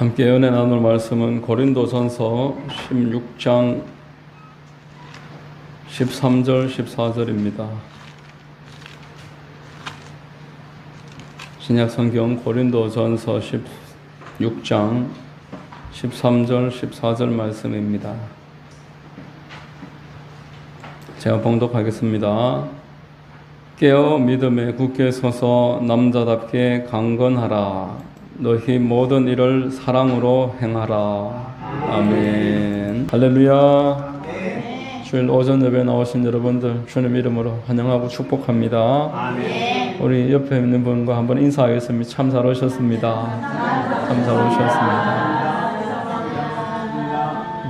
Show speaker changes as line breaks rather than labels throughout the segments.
함께 은혜 나눌 말씀은 고린도전서 16장 13절 14절입니다. 신약 성경 고린도전서 16장 13절 14절 말씀입니다. 제가 봉독하겠습니다. 깨어 믿음에 굳게 서서 남자답게 강건하라. 너희 모든 일을 사랑으로 행하라. 아멘. 할렐루야. 주일 오전 예배 나오신 여러분들 주님 이름으로 환영하고 축복합니다. 우리 옆에 있는 분과 한번 인사하겠습니다. 참 잘 오셨습니다. 참 잘 오셨습니다.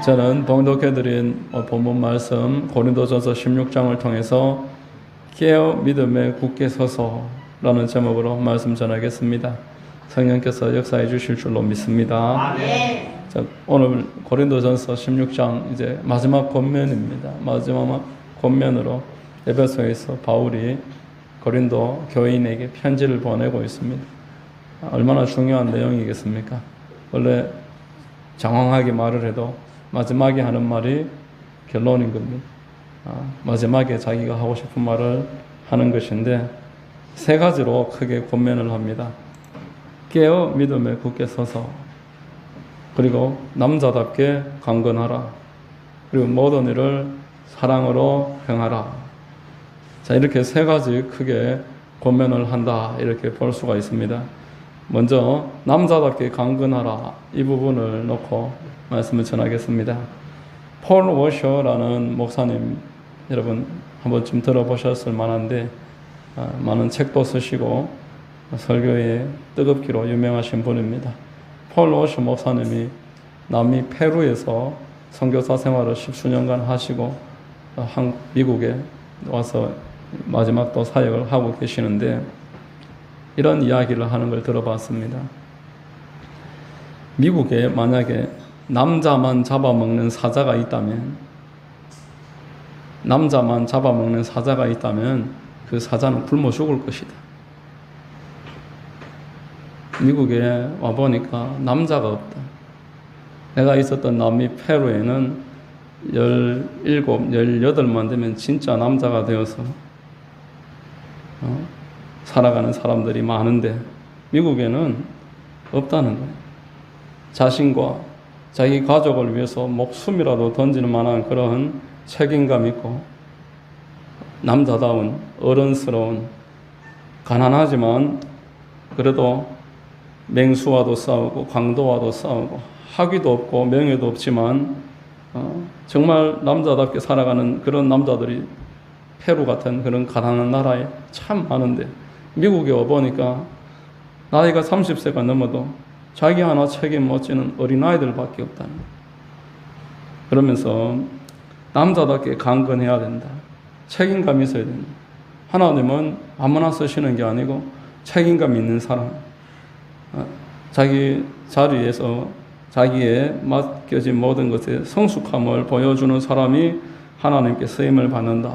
저는 봉독해드린 본문 말씀 고린도전서 16장을 통해서 깨어 믿음에 굳게 서서라는 제목으로 말씀 전하겠습니다. 성령께서 역사해 주실 줄로 믿습니다. 자, 오늘 고린도전서 16장 이제 마지막 권면입니다. 마지막 권면으로 에베소에서 바울이 고린도 교인에게 편지를 보내고 있습니다. 얼마나 중요한 내용이겠습니까? 원래 장황하게 말을 해도 마지막에 하는 말이 결론인 겁니다. 아, 마지막에 자기가 하고 싶은 말을 하는 것인데 세 가지로 크게 권면을 합니다. 깨어 믿음에 굳게 서서. 그리고 남자답게 강건하라. 그리고 모든 일을 사랑으로 행하라. 자 이렇게 세 가지 크게 권면을 한다 이렇게 볼 수가 있습니다. 먼저 남자답게 강건하라 이 부분을 놓고 말씀을 전하겠습니다. 폴 워셔라는 목사님 여러분 한 번쯤 들어보셨을 만한데 아, 많은 책도 쓰시고 설교에 뜨겁기로 유명하신 분입니다. 폴 워셔 목사님이 남미 페루에서 선교사 생활을 십수년간 하시고 한 미국에 와서 마지막 또 사역을 하고 계시는데 이런 이야기를 하는 걸 들어봤습니다. 미국에 만약에 남자만 잡아먹는 사자가 있다면 남자만 잡아먹는 사자가 있다면 그 사자는 굶어 죽을 것이다. 미국에 와보니까 남자가 없다. 내가 있었던 남미 페루에는 17, 18만 되면 진짜 남자가 되어서 어? 살아가는 사람들이 많은데 미국에는 없다는 거예요. 자신과 자기 가족을 위해서 목숨이라도 던지는 만한 그런 책임감 있고 남자다운 어른스러운 가난하지만 그래도 맹수와도 싸우고 강도와도 싸우고 학위도 없고 명예도 없지만 어, 정말 남자답게 살아가는 그런 남자들이 페루 같은 그런 가난한 나라에 참 많은데 미국에 와보니까 나이가 30세가 넘어도 자기 하나 책임 못 지는 어린아이들밖에 없다는 거예요. 그러면서 남자답게 강건해야 된다. 책임감 있어야 된다. 하나님은 아무나 쓰시는 게 아니고 책임감 있는 사람. 어, 자기 자리에서 자기의 맡겨진 모든 것에 성숙함을 보여주는 사람이 하나님께 쓰임을 받는다.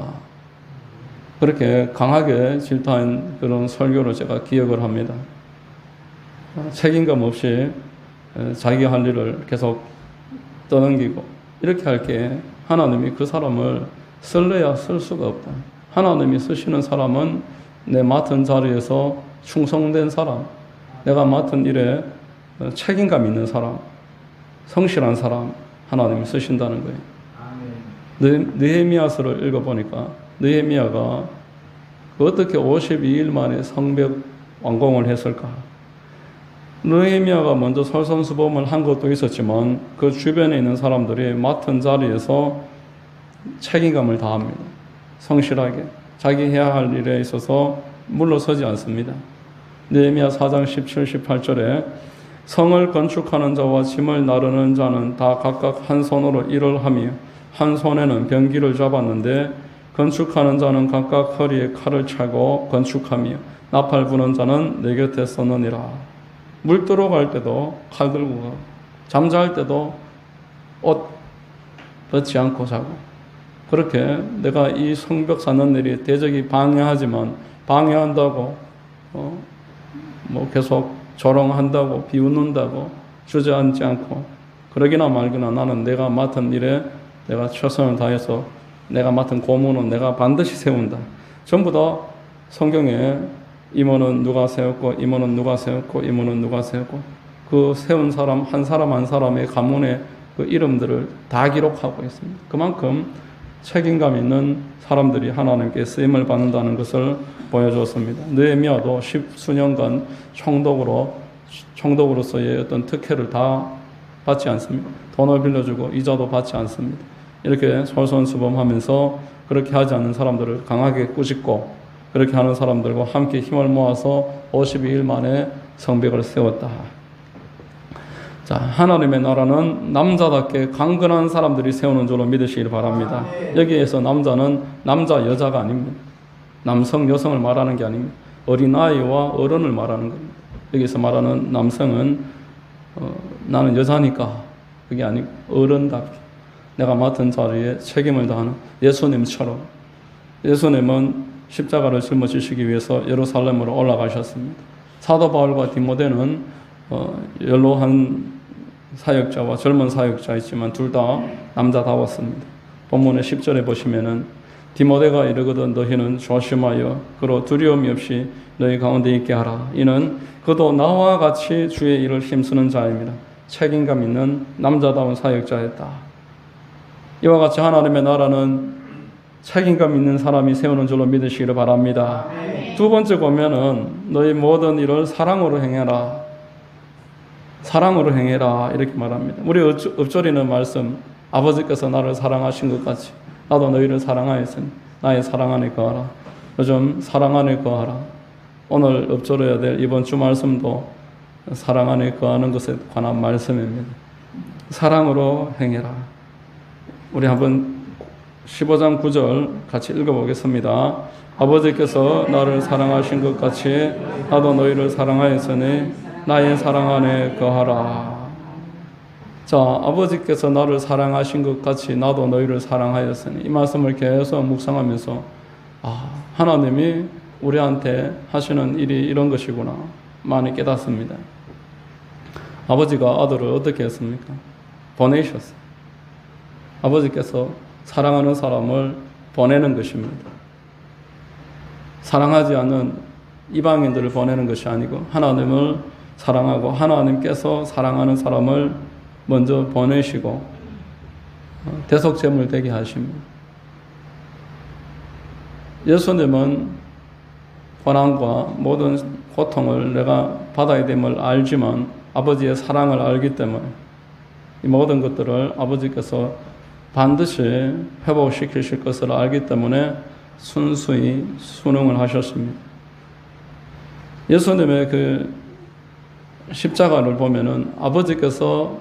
그렇게 강하게 질타한 그런 설교를 제가 기억을 합니다. 어, 책임감 없이 어, 자기 할 일을 계속 떠넘기고 이렇게 할 게 하나님이 그 사람을 쓸래야 쓸 수가 없다. 하나님이 쓰시는 사람은 내 맡은 자리에서 충성된 사람, 내가 맡은 일에 책임감 있는 사람, 성실한 사람 하나님이 쓰신다는 거예요. 느헤미야서를 읽어보니까 느헤미야가 어떻게 52일 만에 성벽 완공을 했을까? 느헤미야가 먼저 설선수범을 한 것도 있었지만 그 주변에 있는 사람들이 맡은 자리에서 책임감을 다합니다. 성실하게 자기 해야 할 일에 있어서 물러서지 않습니다. 느헤미야 4장 17, 18절에 성을 건축하는 자와 짐을 나르는 자는 다 각각 한 손으로 일을 하며 한 손에는 병기를 잡았는데 건축하는 자는 각각 허리에 칼을 차고 건축하며 나팔 부는 자는 내 곁에 서느니라. 물 들어갈 때도 칼 들고 가. 잠잘 때도 옷 벗지 않고 자고. 그렇게 내가 이 성벽 사는 일이 대적이 방해하지만 방해한다고 어, 뭐 계속 조롱한다고 비웃는다고 주저앉지 않고 그러기나 말기나 나는 내가 맡은 일에 내가 최선을 다해서 내가 맡은 고문은 내가 반드시 세운다. 전부 다 성경에 임원은 누가 세웠고 임원은 누가 세웠고 임원은 누가 세웠고 그 세운 사람 한 사람 한 사람의 가문의 그 이름들을 다 기록하고 있습니다. 그만큼 책임감 있는 사람들이 하나님께 쓰임을 받는다는 것을 보여주었습니다. 느헤미야도 십수년간 총독으로 총독으로서의 어떤 특혜를 다 받지 않습니다. 돈을 빌려주고 이자도 받지 않습니다. 이렇게 솔선수범하면서 그렇게 하지 않는 사람들을 강하게 꾸짖고 그렇게 하는 사람들과 함께 힘을 모아서 52일 만에 성벽을 세웠다. 자, 하나님의 나라는 남자답게 강건한 사람들이 세우는 줄로 믿으시길 바랍니다. 여기에서 남자는 남자, 여자가 아닙니다. 남성, 여성을 말하는 게 아닙니다. 어린아이와 어른을 말하는 겁니다. 여기서 말하는 남성은 어, 나는 여자니까 그게 아니고 어른답게 내가 맡은 자리에 책임을 다하는 예수님처럼 예수님은 십자가를 짊어지시기 위해서 예루살렘으로 올라가셨습니다. 사도 바울과 디모데는 어, 연로한 사역자와 젊은 사역자이지만 둘 다 남자다웠습니다. 본문의 10절에 보시면은 디모데가 이르거든 너희는 조심하여 그로 두려움이 없이 너희 가운데 있게 하라. 이는 그도 나와 같이 주의 일을 힘쓰는 자입니다. 책임감 있는 남자다운 사역자였다. 이와 같이 하나님의 나라는 책임감 있는 사람이 세우는 줄로 믿으시기를 바랍니다. 두 번째 보면은 너희 모든 일을 사랑으로 행해라. 사랑으로 행해라 이렇게 말합니다. 우리 읊조리는 말씀 아버지께서 나를 사랑하신 것 같이 나도 너희를 사랑하였으니 나의 사랑 안에 거하라. 요즘 사랑 안에 거하라. 오늘 읊조려야 될 이번 주 말씀도 사랑 안에 거하는 것에 관한 말씀입니다. 사랑으로 행해라. 우리 한번 15장 9절 같이 읽어보겠습니다. 아버지께서 나를 사랑하신 것 같이 나도 너희를 사랑하였으니 나의 사랑 안에 거하라. 자, 아버지께서 나를 사랑하신 것 같이 나도 너희를 사랑하였으니 이 말씀을 계속 묵상하면서 아, 하나님이 우리한테 하시는 일이 이런 것이구나 많이 깨닫습니다. 아버지가 아들을 어떻게 했습니까? 보내셨어요. 아버지께서 사랑하는 사람을 보내는 것입니다. 사랑하지 않는 이방인들을 보내는 것이 아니고 하나님을 사랑하고 하나님께서 사랑하는 사람을 먼저 보내시고 어, 대속제물 되게 하십니다. 예수님은 고난과 모든 고통을 내가 받아야 됨을 알지만 아버지의 사랑을 알기 때문에 이 모든 것들을 아버지께서 반드시 회복시키실 것을 알기 때문에 순수히 순응을 하셨습니다. 예수님의 그 십자가를 보면은 아버지께서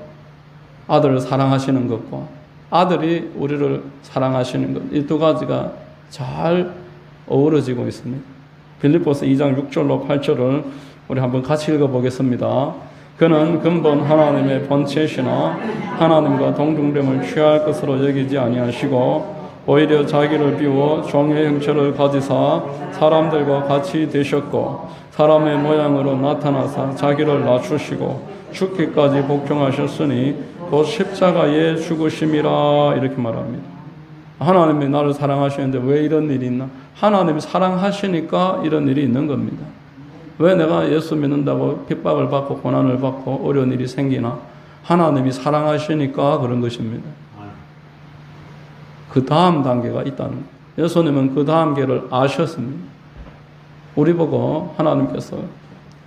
아들을 사랑하시는 것과 아들이 우리를 사랑하시는 것, 이 두 가지가 잘 어우러지고 있습니다. 빌립보서 2장 6절로 8절을 우리 한번 같이 읽어보겠습니다. 그는 근본 하나님의 본체시나 하나님과 동등됨을 취할 것으로 여기지 아니하시고 오히려 자기를 비워 종의 형체를 가지사 사람들과 같이 되셨고 사람의 모양으로 나타나사 자기를 낮추시고 죽기까지 복종하셨으니 곧 십자가의 죽으심이라 이렇게 말합니다. 하나님이 나를 사랑하시는데 왜 이런 일이 있나? 하나님이 사랑하시니까 이런 일이 있는 겁니다. 왜 내가 예수 믿는다고 핍박을 받고 고난을 받고 어려운 일이 생기나? 하나님이 사랑하시니까 그런 것입니다. 그 다음 단계가 있다는 거예요. 예수님은 그 다음 계를 아셨습니다. 우리 보고 하나님께서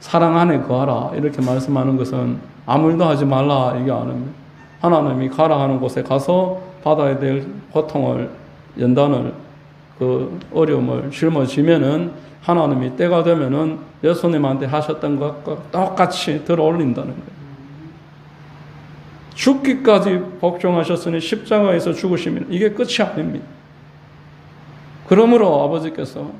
사랑 안에 거하라 이렇게 말씀하는 것은 아무 일도 하지 말라 이게 아닙니다. 하나님이 가라 하는 곳에 가서 받아야 될 고통을 연단을 그 어려움을 짊어지면은 하나님이 때가 되면은 예수님한테 하셨던 것과 똑같이 들어 올린다는 거예요. 죽기까지 복종하셨으니 십자가에서 죽으시면 이게 끝이 아닙니다. 그러므로 아버지께서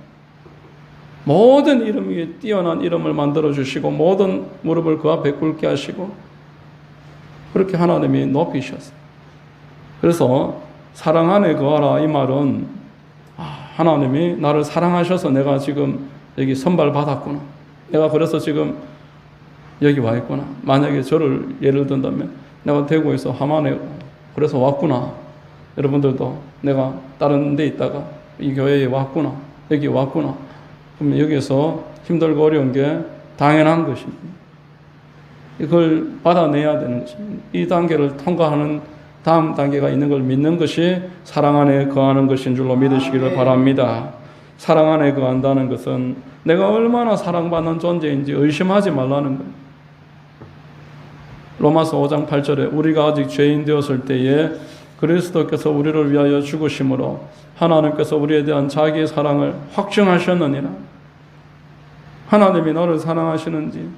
모든 이름 위에 뛰어난 이름을 만들어 주시고 모든 무릎을 그 앞에 꿇게 하시고 그렇게 하나님이 높이셨어요. 그래서 사랑 안에 거하라 이 말은 아, 하나님이 나를 사랑하셔서 내가 지금 여기 선발 받았구나. 내가 그래서 지금 여기 와 있구나. 만약에 저를 예를 든다면 내가 대구에서 하만에 그래서 왔구나. 여러분들도 내가 다른 데 있다가 이 교회에 왔구나. 여기 왔구나. 그러면 여기서 힘들고 어려운 게 당연한 것입니다. 이걸 받아내야 되는 것입니다. 이 단계를 통과하는 다음 단계가 있는 걸 믿는 것이 사랑 안에 거하는 것인 줄로 믿으시기를 바랍니다. 사랑 안에 거한다는 것은 내가 얼마나 사랑받는 존재인지 의심하지 말라는 거예요. 로마서 5장 8절에 우리가 아직 죄인 되었을 때에 그리스도께서 우리를 위하여 죽으심으로 하나님께서 우리에 대한 자기의 사랑을 확증하셨느니라. 하나님이 너를 사랑하시는지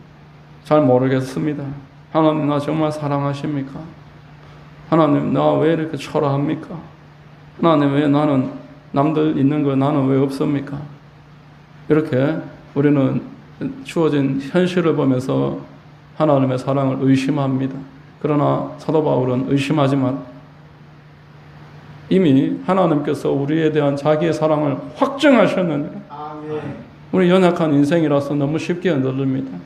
잘 모르겠습니다. 하나님 나 정말 사랑하십니까? 하나님 나 왜 이렇게 초라합니까? 하나님 왜 나는 남들 있는 거 나는 왜 없습니까? 이렇게 우리는 주어진 현실을 보면서 하나님의 사랑을 의심합니다. 그러나 사도 바울은 의심하지 마. 이미 하나님께서 우리에 대한 자기의 사랑을 확증하셨느니라. 우리 연약한 인생이라서 너무 쉽게 흔들립니다.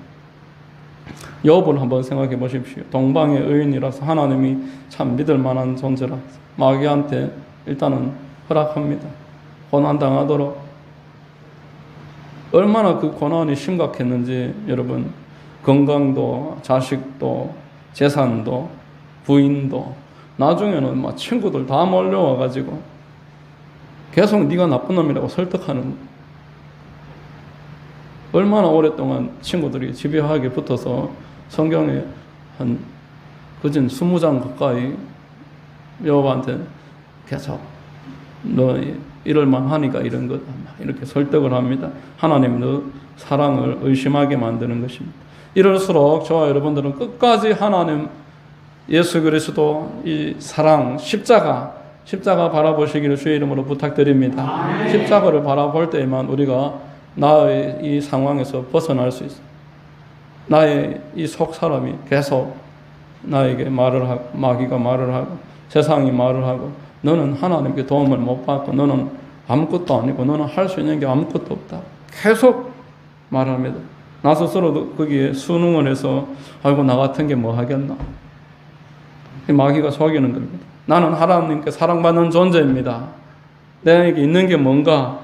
욥을 한번 생각해 보십시오. 동방의 의인이라서 하나님이 참 믿을 만한 존재라 마귀한테 일단은 허락합니다. 고난 당하도록 얼마나 그 고난이 심각했는지 여러분 건강도 자식도 재산도 부인도 나중에는 막 친구들 다 몰려와 가지고 계속 네가 나쁜 놈이라고 설득하는 얼마나 오랫동안 친구들이 집요하게 붙어서 성경에 한 그진 스무 장 가까이 여호와한테 계속 너 이럴만 하니까 이런 거다 이렇게 설득을 합니다. 하나님 너 사랑을 의심하게 만드는 것입니다. 이럴수록 저와 여러분들은 끝까지 하나님 예수 그리스도 이 사랑 십자가 십자가 바라보시기를 주의 이름으로 부탁드립니다. 십자가를 바라볼 때에만 우리가 나의 이 상황에서 벗어날 수 있어. 나의 이 속 사람이 계속 나에게 말을 하고 마귀가 말을 하고 세상이 말을 하고 너는 하나님께 도움을 못 받고 너는 아무것도 아니고 너는 할 수 있는 게 아무것도 없다. 계속 말합니다. 나 스스로도 거기에 순응을 해서 아이고 나 같은 게 뭐 하겠나. 마귀가 속이는 겁니다. 나는 하나님께 사랑받는 존재입니다. 내게 있는 게 뭔가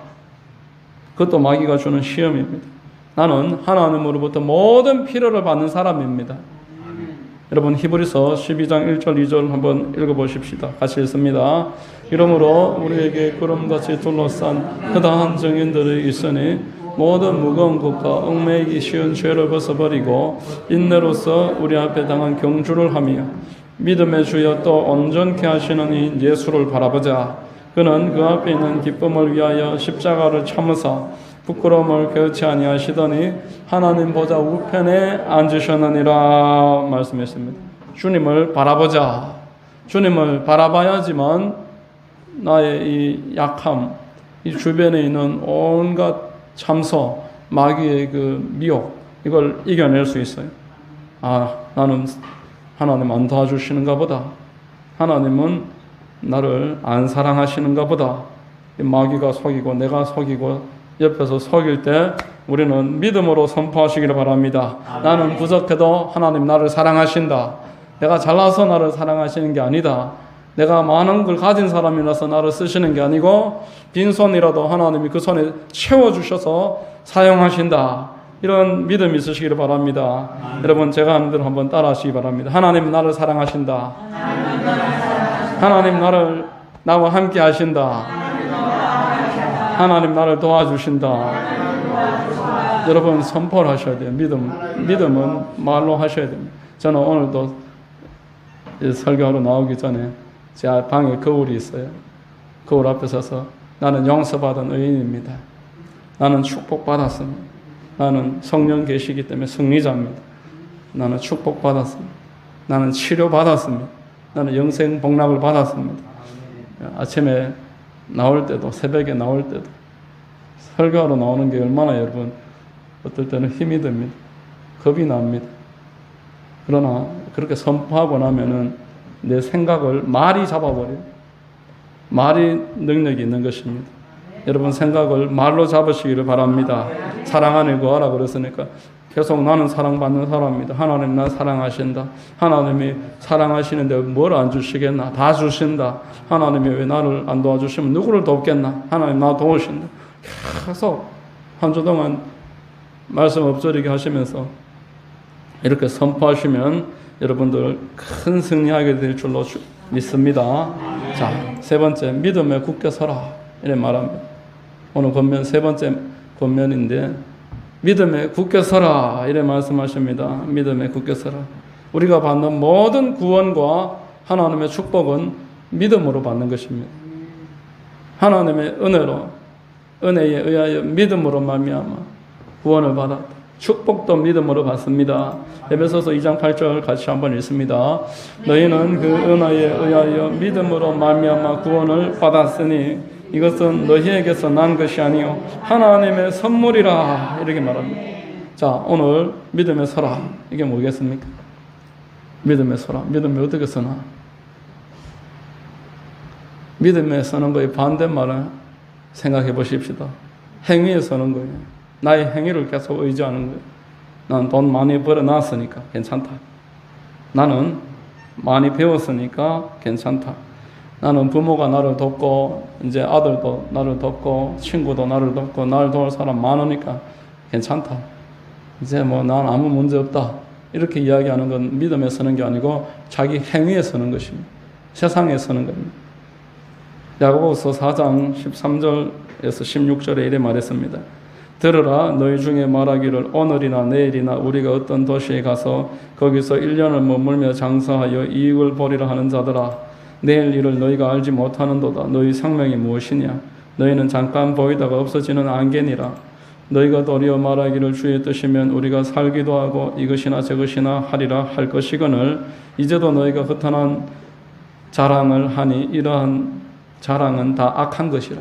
그것도 마귀가 주는 시험입니다. 나는 하나님으로부터 모든 필요를 받는 사람입니다. 여러분 히브리서 12장 1절 2절 한번 읽어보십시다. 같이 읽습니다. 이러므로 우리에게 구름같이 둘러싼 그다한 정인들이 있으니 모든 무거운 것과 얽매이기 쉬운 죄를 벗어버리고 인내로서 우리 앞에 당한 경주를 하며 믿음의 주여 또 온전케 하시는 이 예수를 바라보자. 그는 그 앞에 있는 기쁨을 위하여 십자가를 참으사 부끄러움을 개의치 아니하시더니 하나님 보좌 우편에 앉으셨느니라 말씀했습니다. 주님을 바라보자. 주님을 바라봐야지만 나의 이 약함, 이 주변에 있는 온갖 참소, 마귀의 그 미혹 이걸 이겨낼 수 있어요. 아, 나는 하나님 안 도와주시는가 보다. 하나님은 나를 안 사랑하시는가 보다. 마귀가 속이고 내가 속이고 옆에서 속일 때 우리는 믿음으로 선포하시기를 바랍니다. 나는 부족해도 하나님 나를 사랑하신다. 내가 잘나서 나를 사랑하시는 게 아니다. 내가 많은 걸 가진 사람이라서 나를 쓰시는 게 아니고 빈손이라도 하나님이 그 손에 채워주셔서 사용하신다. 이런 믿음이 있으시기를 바랍니다. 여러분 제가 하는 대로 한번 따라하시기 바랍니다. 하나님 나를 사랑하신다. 하나님 나를 나와 함께 하신다. 하나님 나를 도와주신다. 여러분 선포를 하셔야 돼요. 믿음 믿음은 말로 하셔야 됩니다. 저는 오늘도 설교하러 나오기 전에 제 방에 거울이 있어요. 거울 앞에 서서 나는 용서받은 의인입니다. 나는 축복받았습니다. 나는 성령 계시기 때문에 승리자입니다. 나는 축복받았습니다. 나는 치료받았습니다. 나는 영생 복락을 받았습니다. 아침에 나올 때도 새벽에 나올 때도 설교하러 나오는 게 얼마나 여러분 어떨 때는 힘이 듭니다. 겁이 납니다. 그러나 그렇게 선포하고 나면은 내 생각을 말이 잡아버려요. 말이 능력이 있는 것입니다. 여러분 생각을 말로 잡으시기를 바랍니다. 사랑 안에 거하라 그랬으니까 계속 나는 사랑받는 사람입니다. 하나님 나 사랑하신다. 하나님이 사랑하시는데 뭘 안 주시겠나? 다 주신다. 하나님이 왜 나를 안 도와주시면 누구를 돕겠나? 하나님 나 도우신다. 계속 한 주 동안 말씀 엎드리게 하시면서 이렇게 선포하시면 여러분들 큰 승리하게 될 줄로 주- 믿습니다. 자, 세 번째 믿음에 굳게 서라 이래 말합니다. 오늘 권면 세 번째 권면인데 믿음에 굳게 서라 이래 말씀하십니다. 믿음에 굳게 서라. 우리가 받는 모든 구원과 하나님의 축복은 믿음으로 받는 것입니다. 하나님의 은혜로 은혜에 의하여 믿음으로 말미암아 구원을 받았다. 축복도 믿음으로 받습니다. 에베소서 2장 8절 같이 한번 읽습니다. 너희는 그 은혜에 의하여 믿음으로 말미암아 구원을 받았으니 이것은 너희에게서 난 것이 아니요 하나님의 선물이라 이렇게 말합니다. 자, 오늘 믿음에 서라. 이게 뭐겠습니까? 믿음에 서라. 믿음에 어떻게 서나? 믿음에 서는 거의 반대말을 생각해 보십시다. 행위에 서는 거예요. 나의 행위를 계속 의지하는 거예요. 난 돈 많이 벌어놨으니까 괜찮다. 나는 많이 배웠으니까 괜찮다. 나는 부모가 나를 돕고 이제 아들도 나를 돕고 친구도 나를 돕고 나를 도울 사람 많으니까 괜찮다. 이제 뭐 난 아무 문제 없다. 이렇게 이야기하는 건 믿음에 서는 게 아니고 자기 행위에 서는 것입니다. 세상에 서는 겁니다. 야고보서 4장 13절에서 16절에 이래 말했습니다. 들으라 너희 중에 말하기를 오늘이나 내일이나 우리가 어떤 도시에 가서 거기서 1년을 머물며 장사하여 이익을 보리라 하는 자들아 내일 일을 너희가 알지 못하는도다. 너희 생명이 무엇이냐? 너희는 잠깐 보이다가 없어지는 안개니라. 너희가 도리어 말하기를 주의 뜻이면 우리가 살기도 하고 이것이나 저것이나 하리라 할 것이거늘 이제도 너희가 허탄한 자랑을 하니 이러한 자랑은 다 악한 것이라.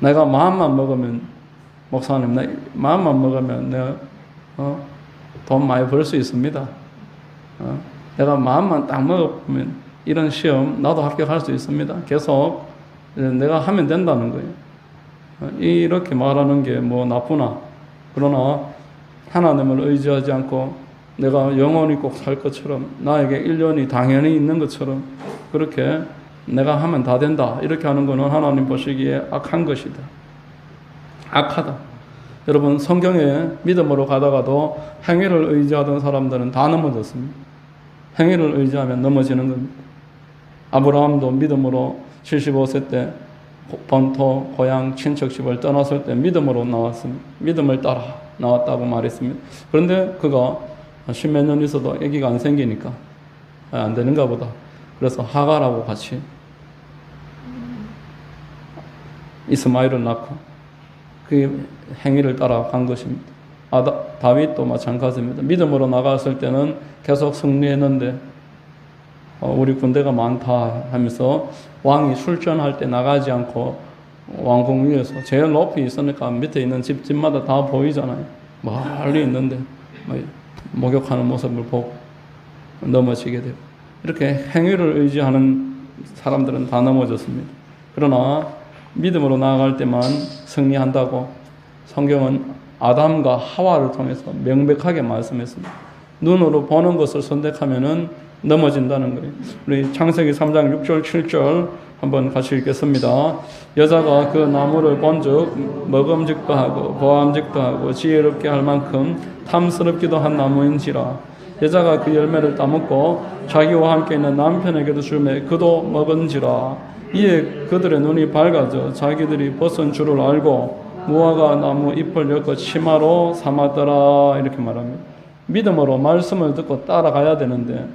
내가 마음만 먹으면 목사님, 내 마음만 먹으면 내가 어, 돈 많이 벌 수 있습니다. 어, 내가 마음만 딱 먹으면 이런 시험 나도 합격할 수 있습니다. 계속 내가 하면 된다는 거예요. 어, 이렇게 말하는 게 뭐 나쁘나 그러나 하나님을 의지하지 않고 내가 영원히 꼭 살 것처럼 나에게 1년이 당연히 있는 것처럼 그렇게 내가 하면 다 된다 이렇게 하는 것은 하나님 보시기에 악한 것이다. 악하다. 여러분 성경에 믿음으로 가다가도 행위를 의지하던 사람들은 다 넘어졌습니다. 행위를 의지하면 넘어지는 겁니다. 아브라함도 믿음으로 75세 때 본토 고향 친척 집을 떠났을 때 믿음으로 나왔습니다. 믿음을 따라 나왔다고 말했습니다. 그런데 그가 십몇 년 있어도 아기가 안 생기니까 아, 안 되는가 보다. 그래서 하가라고 같이 이스마엘을 낳고 그 행위를 따라간 것입니다. 아, 다윗도 마찬가지입니다. 믿음으로 나갔을 때는 계속 승리했는데 어, 우리 군대가 많다 하면서 왕이 출전할 때 나가지 않고 왕궁 위에서 제일 높이 있으니까 밑에 있는 집 집마다 다 보이잖아요. 멀리 있는데 뭐 목욕하는 모습을 보고 넘어지게 되고 이렇게 행위를 의지하는 사람들은 다 넘어졌습니다. 그러나 믿음으로 나아갈 때만 승리한다고 성경은 아담과 하와를 통해서 명백하게 말씀했습니다. 눈으로 보는 것을 선택하면은 넘어진다는 거예요. 우리 창세기 3장 6절 7절 한번 같이 읽겠습니다. 여자가 그 나무를 본즉 먹음직도 하고 보암직도 하고 지혜롭게 할 만큼 탐스럽기도 한 나무인지라 여자가 그 열매를 따먹고 자기와 함께 있는 남편에게도 주매 그도 먹은지라 이에 그들의 눈이 밝아져 자기들이 벗은 줄을 알고 무화과 나무 잎을 엮어 치마로 삼았더라 이렇게 말합니다. 믿음으로 말씀을 듣고 따라가야 되는데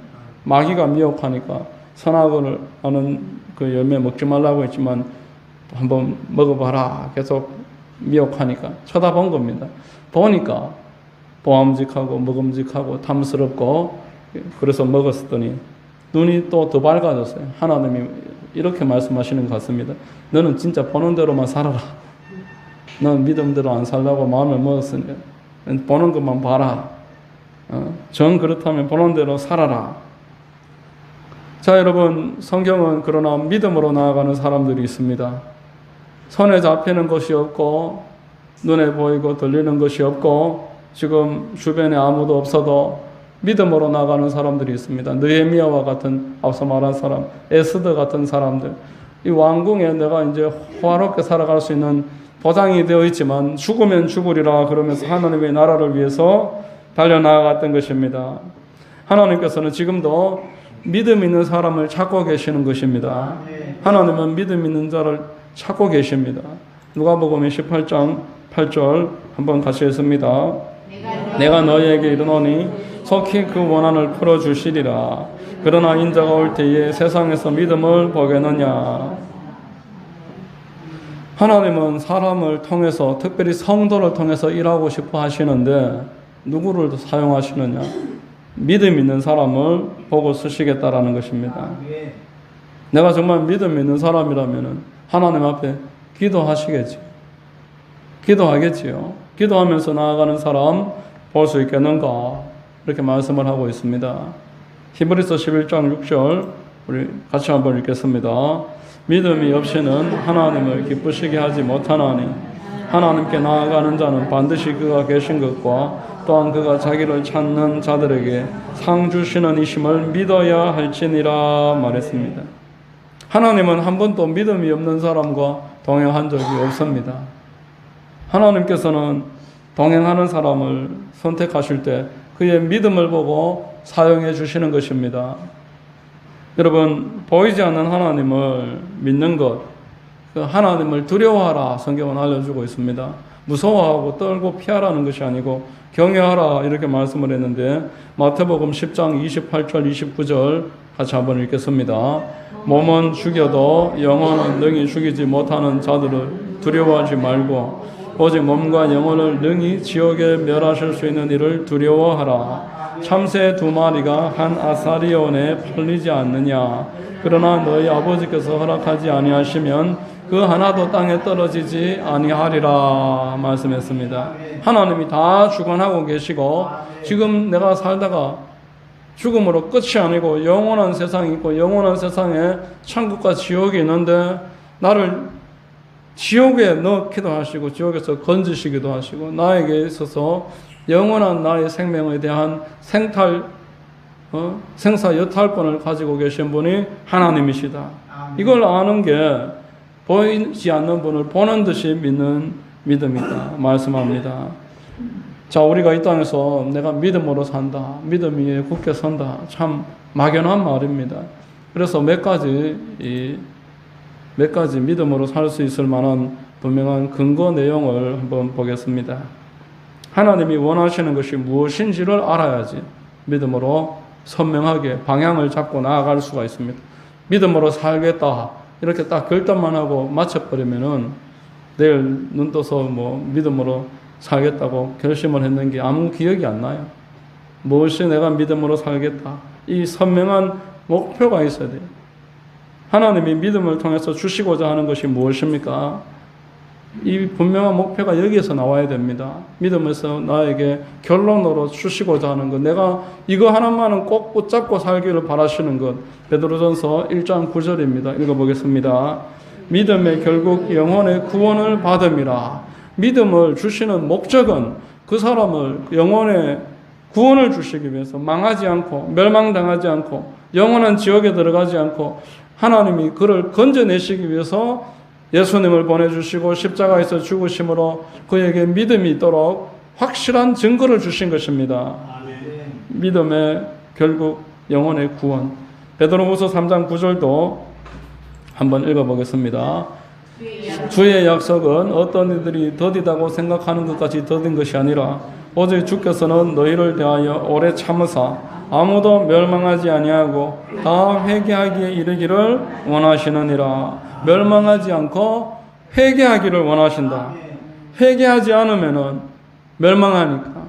마귀가 미혹하니까 선악을 하는 그 열매 먹지 말라고 했지만 한번 먹어봐라 계속 미혹하니까 쳐다본 겁니다. 보니까 보암직하고 먹음직하고 탐스럽고 그래서 먹었더니 눈이 또 더 밝아졌어요. 하나님이 이렇게 말씀하시는 것 같습니다. 너는 진짜 보는 대로만 살아라. 넌 믿음대로 안 살라고 마음을 먹었으니 보는 것만 봐라. 어? 정 그렇다면 보는 대로 살아라. 자, 여러분, 성경은 그러나 믿음으로 나아가는 사람들이 있습니다. 손에 잡히는 것이 없고, 눈에 보이고 들리는 것이 없고, 지금 주변에 아무도 없어도 믿음으로 나가는 사람들이 있습니다. 느헤미야와 같은 앞서 말한 사람, 에스더 같은 사람들. 이 왕궁에 내가 이제 호화롭게 살아갈 수 있는 보장이 되어 있지만 죽으면 죽으리라 그러면서 하나님의 나라를 위해서 달려나갔던 것입니다. 하나님께서는 지금도 믿음 있는 사람을 찾고 계시는 것입니다. 하나님은 믿음 있는 자를 찾고 계십니다. 누가복음 18장 8절 한번 같이 읽습니다. 내가 너희에게 이르노니 속히 그 원한을 풀어 주시리라. 그러나 인자가 올 때에 세상에서 믿음을 보겠느냐. 하나님은 사람을 통해서 특별히 성도를 통해서 일하고 싶어 하시는데 누구를 사용하시느냐? 믿음 있는 사람을 보고 쓰시겠다라는 것입니다. 내가 정말 믿음 있는 사람이라면 하나님 앞에 기도하시겠지. 기도하겠지요. 기도하면서 나아가는 사람 볼 수 있겠는가? 이렇게 말씀을 하고 있습니다. 히브리서 11장 6절 우리 같이 한번 읽겠습니다. 믿음이 없이는 하나님을 기쁘시게 하지 못하나니 하나님께 나아가는 자는 반드시 그가 계신 것과 또한 그가 자기를 찾는 자들에게 상 주시는 이심을 믿어야 할지니라 말했습니다. 하나님은 한 번도 믿음이 없는 사람과 동행한 적이 없습니다. 하나님께서는 동행하는 사람을 선택하실 때 그의 믿음을 보고 사용해 주시는 것입니다. 여러분, 보이지 않는 하나님을 믿는 것, 그 하나님을 두려워하라 성경은 알려주고 있습니다. 무서워하고 떨고 피하라는 것이 아니고 경외하라 이렇게 말씀을 했는데 마태복음 10장 28절 29절 같이 한번 읽겠습니다. 몸은 죽여도 영혼은 능히 죽이지 못하는 자들을 두려워하지 말고 오직 몸과 영혼을 능히 지옥에 멸하실 수 있는 이를 두려워하라. 참새 두 마리가 한 아사리온에 팔리지 않느냐. 그러나 너희 아버지께서 허락하지 아니하시면 그 하나도 땅에 떨어지지 아니하리라 말씀했습니다. 하나님이 다 주관하고 계시고 지금 내가 살다가 죽음으로 끝이 아니고 영원한 세상이 있고 영원한 세상에 천국과 지옥이 있는데 나를 지옥에 넣기도 하시고 지옥에서 건지시기도 하시고 나에게 있어서 영원한 나의 생명에 대한 생탈 어? 생사 여탈권을 가지고 계신 분이 하나님이시다. 이걸 아는 게 보이지 않는 분을 보는 듯이 믿는 믿음이다. 말씀합니다. 자, 우리가 이 땅에서 내가 믿음으로 산다. 믿음 위에 굳게 선다. 참 막연한 말입니다. 그래서 몇 가지 이 몇 가지 믿음으로 살 수 있을 만한 분명한 근거 내용을 한번 보겠습니다. 하나님이 원하시는 것이 무엇인지를 알아야지 믿음으로 선명하게 방향을 잡고 나아갈 수가 있습니다. 믿음으로 살겠다 이렇게 딱 결단만 하고 마쳐버리면은 내일 눈 떠서 뭐 믿음으로 살겠다고 결심을 했는 게 아무 기억이 안 나요. 무엇이 내가 믿음으로 살겠다. 이 선명한 목표가 있어야 돼요. 하나님이 믿음을 통해서 주시고자 하는 것이 무엇입니까? 이 분명한 목표가 여기에서 나와야 됩니다. 믿음에서 나에게 결론으로 주시고자 하는 것. 내가 이거 하나만은 꼭 붙잡고 살기를 바라시는 것. 베드로전서 1장 9절입니다. 읽어보겠습니다. 믿음의 결국 영혼의 구원을 받음이라. 믿음을 주시는 목적은 그 사람을 영혼의 구원을 주시기 위해서 망하지 않고 멸망당하지 않고 영원한 지옥에 들어가지 않고 하나님이 그를 건져내시기 위해서 예수님을 보내주시고 십자가에서 죽으심으로 그에게 믿음이 있도록 확실한 증거를 주신 것입니다. 믿음의 결국 영혼의 구원. 베드로후서 3장 9절도 한번 읽어보겠습니다. 주의 약속은 어떤 이들이 더디다고 생각하는 것까지 더딘 것이 아니라 오직 주께서는 너희를 대하여 오래 참으사 아무도 멸망하지 아니하고 다 회개하기에 이르기를 원하시느니라. 멸망하지 않고 회개하기를 원하신다. 회개하지 않으면은 멸망하니까.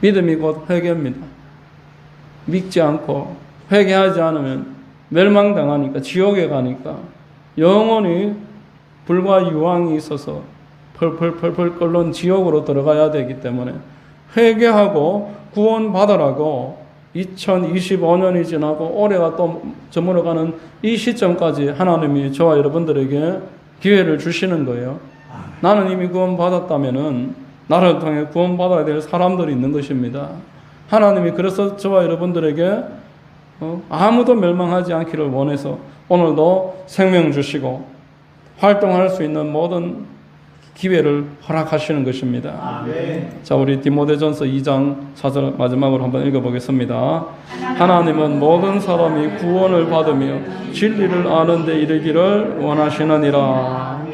믿음이 곧 회개입니다. 믿지 않고 회개하지 않으면 멸망당하니까 지옥에 가니까 영원히 불과 유황이 있어서 펄펄펄펄 끓는 지옥으로 들어가야 되기 때문에 회개하고 구원받으라고 2025년이 지나고 올해가 또 저물어가는 이 시점까지 하나님이 저와 여러분들에게 기회를 주시는 거예요. 나는 이미 구원받았다면은 나를 통해 구원받아야 될 사람들이 있는 것입니다. 하나님이 그래서 저와 여러분들에게 어, 아무도 멸망하지 않기를 원해서 오늘도 생명 주시고 활동할 수 있는 모든 기회를 허락하시는 것입니다. 자, 우리 디모데전서 2장 4절 마지막으로 한번 읽어보겠습니다. 하나님은 모든 사람이 구원을 받으며 진리를 아는 데 이르기를 원하시느니라.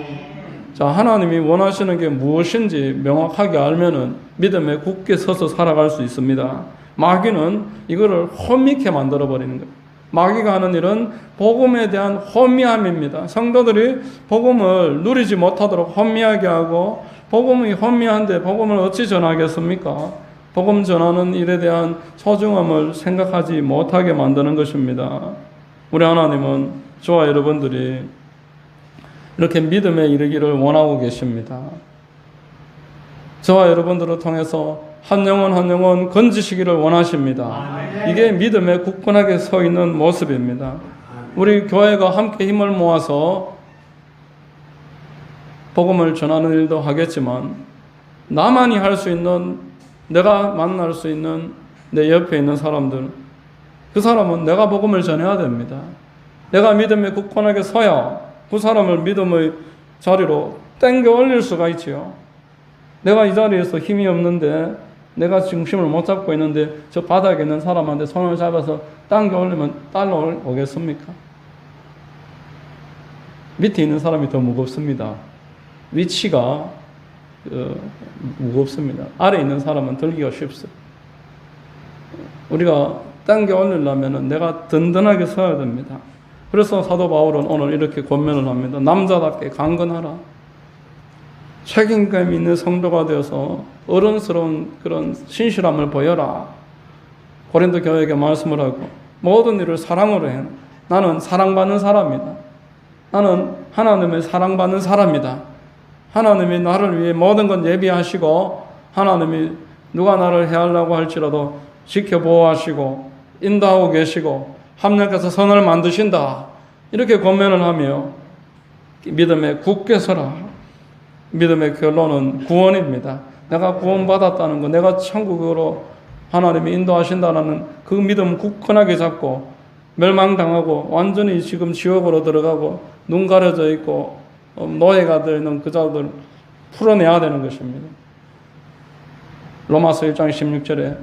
자, 하나님이 원하시는 게 무엇인지 명확하게 알면은 믿음에 굳게 서서 살아갈 수 있습니다. 마귀는 이거를 허미케 만들어 버리는 거예요. 마귀가 하는 일은 복음에 대한 허미함입니다. 성도들이 복음을 누리지 못하도록 허미하게 하고 복음이 허미한데 복음을 어찌 전하겠습니까? 복음 전하는 일에 대한 소중함을 생각하지 못하게 만드는 것입니다. 우리 하나님은 저와 여러분들이 이렇게 믿음에 이르기를 원하고 계십니다. 저와 여러분들을 통해서 한 영혼 한 영혼 건지시기를 원하십니다. 이게 믿음에 굳건하게 서 있는 모습입니다. 우리 교회가 함께 힘을 모아서 복음을 전하는 일도 하겠지만 나만이 할 수 있는 내가 만날 수 있는 내 옆에 있는 사람들 그 사람은 내가 복음을 전해야 됩니다. 내가 믿음에 굳건하게 서야 그 사람을 믿음의 자리로 땡겨 올릴 수가 있지요. 내가 이 자리에서 힘이 없는데 내가 중심을 못 잡고 있는데 저 바닥에 있는 사람한테 손을 잡아서 당겨 올리면 딸러 오겠습니까? 밑에 있는 사람이 더 무겁습니다. 위치가 어, 무겁습니다. 아래 있는 사람은 들기가 쉽습니다. 우리가 당겨 올리려면 내가 든든하게 서야 됩니다. 그래서 사도 바울은 오늘 이렇게 권면을 합니다. 남자답게 강건하라. 책임감 있는 성도가 되어서 어른스러운 그런 신실함을 보여라. 고린도 교회에게 말씀을 하고 모든 일을 사랑으로 해. 나는 사랑받는 사람이다. 나는 하나님의 사랑받는 사람이다. 하나님이 나를 위해 모든 건 예비하시고 하나님이 누가 나를 해하려고 할지라도 지켜보호하시고 인도하고 계시고 합력해서 선을 만드신다. 이렇게 권면을 하며 믿음에 굳게 서라. 믿음의 결론은 구원입니다. 내가 구원받았다는 거, 내가 천국으로 하나님이 인도하신다는 그 믿음 굳건하게 잡고 멸망당하고 완전히 지금 지옥으로 들어가고 눈 가려져 있고 어, 노예가 되어 있는 그 자들 풀어내야 되는 것입니다. 로마서 1장 16절에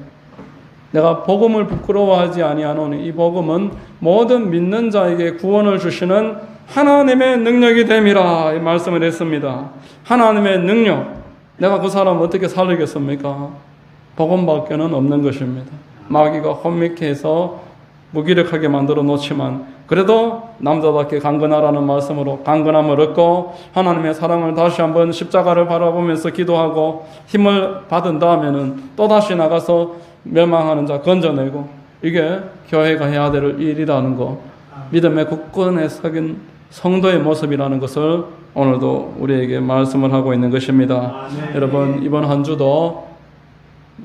내가 복음을 부끄러워하지 아니하노니 이 복음은 모든 믿는 자에게 구원을 주시는 하나님의 능력이 됨이라 이 말씀을 했습니다. 하나님의 능력. 내가 그 사람 어떻게 살리겠습니까? 복음밖에는 없는 것입니다. 마귀가 혼미케 해서 무기력하게 만들어 놓지만 그래도 남자답게 강건하라는 말씀으로 강건함을 얻고 하나님의 사랑을 다시 한번 십자가를 바라보면서 기도하고 힘을 받은 다음에는 또다시 나가서 멸망하는 자 건져내고 이게 교회가 해야 될 일이라는 거 믿음의 굳건에 석인 성도의 모습이라는 것을 오늘도 우리에게 말씀을 하고 있는 것입니다. 여러분 이번 한 주도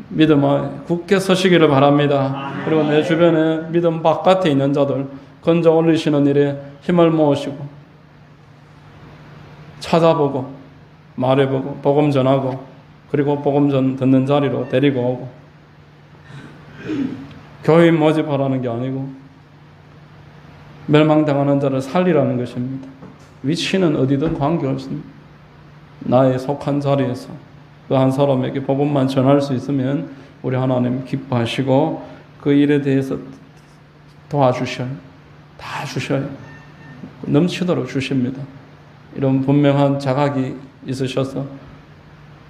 믿음에 굳게 서시기를 바랍니다. 그리고 내 주변에 믿음 바깥에 있는 자들 건져 올리시는 일에 힘을 모으시고 찾아보고 말해보고 복음 전하고 그리고 복음 전 듣는 자리로 데리고 오고 교인 모집하라는 게 아니고 멸망당하는 자를 살리라는 것입니다. 위치는 어디든 관계없습니다. 나의 속한 자리에서 그 한 사람에게 복음만 전할 수 있으면 우리 하나님 기뻐하시고 그 일에 대해서 도와주셔요. 다 주셔요. 넘치도록 주십니다. 이런 분명한 자각이 있으셔서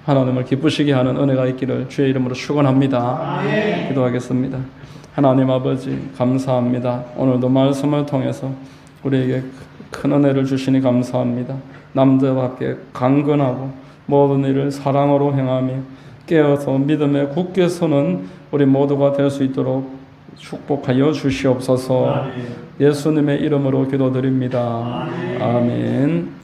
하나님을 기쁘시게 하는 은혜가 있기를 주의 이름으로 축원합니다. 기도하겠습니다. 하나님 아버지 감사합니다. 오늘도 말씀을 통해서 우리에게 큰 은혜를 주시니 감사합니다. 남자답게 강건하고 모든 일을 사랑으로 행하며 깨어서 믿음에 굳게 서는 우리 모두가 될 수 있도록 축복하여 주시옵소서. 예수님의 이름으로 기도드립니다. 아멘.